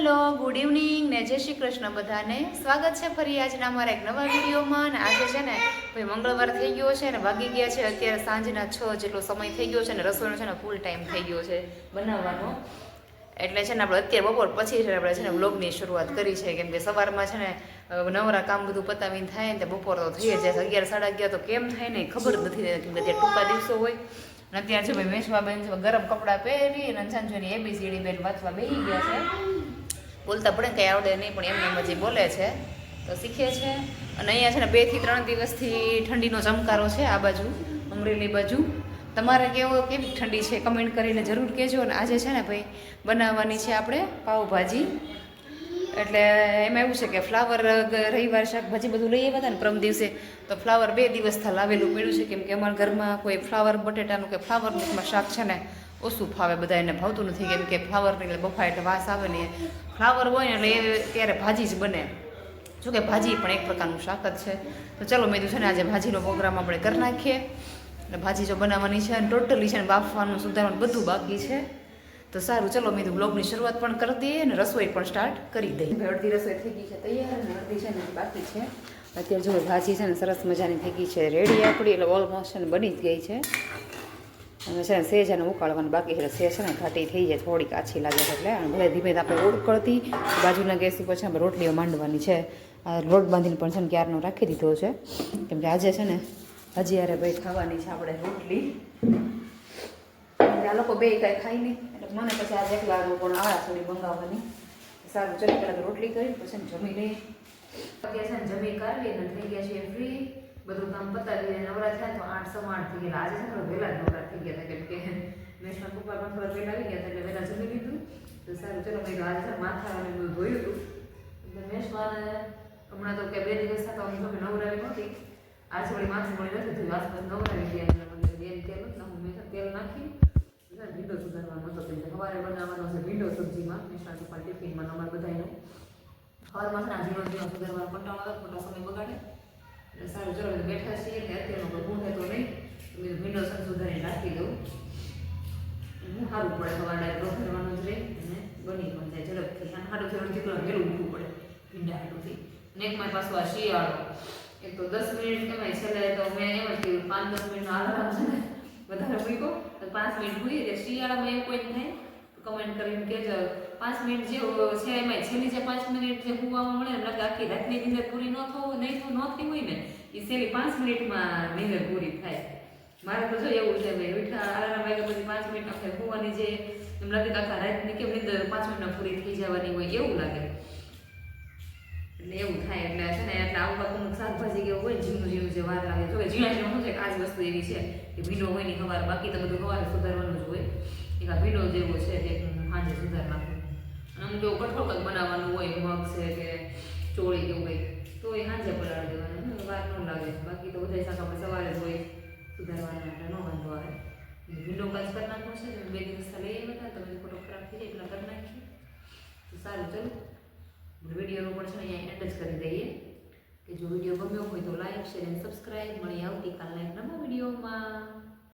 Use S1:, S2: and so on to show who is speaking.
S1: Hello good evening ને જય શ્રી કૃષ્ણ બધાને સ્વાગત છે ફરી આજના અમારા એક નવા વિડીયોમાં અને આજે છે ને ભાઈ મંગળવાર થઈ ગયો છે ને વાગી ગયા છે અત્યારે સાંજના છ જેટલો સમય થઈ ગયો છે ને રસોઈનો છે ને ફૂલ ટાઈમ થઈ ગયો છે બનાવવાનો એટલે છે ને આપણે અત્યારે બપોર પછી છે આપણે છે ને વ્લોગની શરૂઆત કરી છે કેમ કે સવારમાં છે ને નવરા કામ બધું પતાવીને થાય ને બપોર તો થઈ જાય અગિયાર સાડા અગિયાર તો કેમ થાય ને ખબર નથી. કેમ કે અત્યારે ટૂંકા દિવસો હોય અને અત્યારે છે ભાઈ મેશવાબેન છે ગરમ કપડાં પહેરી અને સાંજોની એબીસીડી બેન વાંચવા બેસી ગયા છે બોલતા પડે કંઈ આવડે નહીં, પણ એમને એમ જ બોલે છે. તો શીખે છે. અને અહીંયા છે ને બેથી ત્રણ દિવસથી ઠંડીનો ચમકારો છે આ બાજુ અમરેલી બાજુ. તમારે કેવો, કેવી ઠંડી છે? કમેન્ટ કરીને જરૂર કહેજો. અને આજે છે ને ભાઈ, બનાવવાની છે આપણે પાવભાજી એટલે એમાં એવું છે કે ફ્લાવર રવિવાર શાકભાજી બધું લઈ આવ્યા હતા ને પ્રમ દિવસે, તો ફ્લાવર બે દિવસથી લાવેલું પડ્યું છે. કેમ કે અમારા ઘરમાં કોઈ ફ્લાવર બટેટાનું કે ફ્લાવરનું શાક છે ને, ઓછું ફાવે બધા એને ભાવતું નથી. કેમ કે ફ્લાવરની એટલે બફાય એટલે વાસ આવે ને ફ્લાવર હોય ને એટલે એ ત્યારે ભાજી જ બને. જો કે ભાજી પણ એક પ્રકારનું શાક જ છે. તો ચલો મેં કીધું છે ને, આજે ભાજીનો પ્રોગ્રામ આપણે કરી નાખીએ. અને ભાજી જો બનાવવાની છે અને ટોટલી છે ને, બાફવાનું, સુધારવાનું બધું બાકી છે. તો સારું, ચલો મેં બ્લોગની શરૂઆત પણ કરી દઈએ અને રસોઈ પણ સ્ટાર્ટ કરી દઈએ. અડધી રસોઈ થઈ ગઈ છે તૈયાર અને અડધી છે ને બાકી છે. અત્યારે જો ભાજી છે ને સરસ મજાની થઈ ગઈ છે રેડી આપણી એટલે ઓલમોસ્ટ છે બની જ ગઈ છે. અને છે ને સેજ અને ઉકાળવાનું બાકી છે સેજ છે ને ઘાટી થઈ જાય, થોડીક આછી લાગે છે એટલે. ભલે ધીમે આપણે ઉકળતી બાજુના ગેસ ઉપર છે આપણે રોટલીઓ માંડવાની છે. આ લોટ બાંધીને પણ છે ને ક્યારનો રાખી દીધો છે. કેમ કે આજે છે ને, હજી યારે ભાઈ ખાવાની છે આપણે રોટલી. આ લોકો બે કાંઈ ખાઈ નહીં. મને પછી આજે એકલા પણ આવ્યા થોડી મંગાવવાની. સારું, ચલો પહેલાં રોટલી કરી, પછી જમી લઈએ. અત્યારે છે ને જમી કાઢી અને થઈ ગયા છે ફ્રી બધું કામ પતાવી નવરા થયા તો આઠ સવા આઠ થઈ ગયા આજે છે ને વહેલા નવરા થઈ ગયા હતા, કેમ કે મેશના પપ્પામાં થોડા વહેલા આવી ગયા હતા એટલે વહેલા જમી લીધું. તો સારું, ચલો મેં આજે છે માથા અને બધું ધોયું હતું એટલે મેશમાં હમણાં તો કે બે દિવસ થતા હું તમે નવરાવી નહોતી. આજે વળી માથું મળી નથી થયું આસપાસ નવરાવી ગયા એટલે મને બેન તેલ નથી હું મેં તેલ નાખી. સવારે બનાવવાનો છે ભીંડો સબ્જીમાં મેશના પપ્પા ટિફિનમાં અમારે બધાનો સવારમાં છે જીવન ઝીણો સુધારવાનો કંટાળો ખોટો સમય બગાડે. એટલે સારું, ચલો બેઠા છીએ એટલે અત્યારનો ગુણ તો નહીં ભીંડો સન સુધારીને રાખી દઉં. હું સારું પડે સવારે રોખવાનું જ રહે અને બની પણ જાય, ઝડપથી. અને સારું થોડું જેટલું વહેલું ઉઠવું પડે, ભીંડા હાટુથી. અને એક મારી પાછું આ શિયાળો. એક તો દસ મિનિટ એમાંય છેલ્લે તો મેં એમ જ કીધું, પાંચ દસ મિનિટનો આરામ છે ને, વધારે મૂક્યો પાંચ મિનિટ ભૂલી એટલે શિયાળામાં એવું કોઈ થાય તો કમેન્ટ કરીને કહેજો. પાંચ મિનિટ જે છે એમાં છેલ્લી જે પાંચ મિનિટ જે હુવામાં મળે ને લાગે આખી રાતની નીંદર પૂરી ન થવું, નહીં થવું, ન થઈ હોય ને એ છેલ્લી પાંચ મિનિટમાં નીંદર પૂરી થાય. મારે તો જો એવું છે ભાઈ મીઠા આરામ વાગ્યા પછી પાંચ મિનિટ આપણે હુવાની જે, એમ લાગે આખા રાતની કેમ નીંદર પાંચ મિનિટમાં પૂરી થઈ જવાની હોય, એવું લાગે. એટલે એવું થાય, એટલે છે ને, એટલે આવું કાંઈક અમુક શાકભાજી કેવું હોય ઝીણું ઝીણું જે વાર લાગે. જો કે ઝીણા ઝીણું શું છે આ જ વસ્તુ એવી છે કે ભીનો હોયની સવાર બાકી તો બધું સવારે સુધારવાનું જ હોય. એક આ ભીંડો જેવો છે તે સાંજે સુધાર નાખું. અને અમુક એવું કઠોળ બનાવવાનું હોય, મગ છે કે ચોળી કે એવું કંઈક, તો એ સાંજે પલાળી દેવાનું. વાર ન લાગે. બાકી તો બધા શાક આપણે સવારે જ હોય, સુધારવાના એટલે ન વાંધો આવે. ભીંડો કાચ કરી નાખવો છે, બે દિવસ લઈ હતા તમે ફોટો ખરાબ થઈ જાય એટલા કરી નાખીએ. તો સારું, ચલો. વિડીયોનું પણ છે અહીંયા એન્ડ જ કરી દઈએ. કે જો વીડિયો ગમ્યો હોય તો લાઈક શેર અને સબસ્ક્રાઈબ મળી આવતીકાલના એક નવા વિડીયોમાં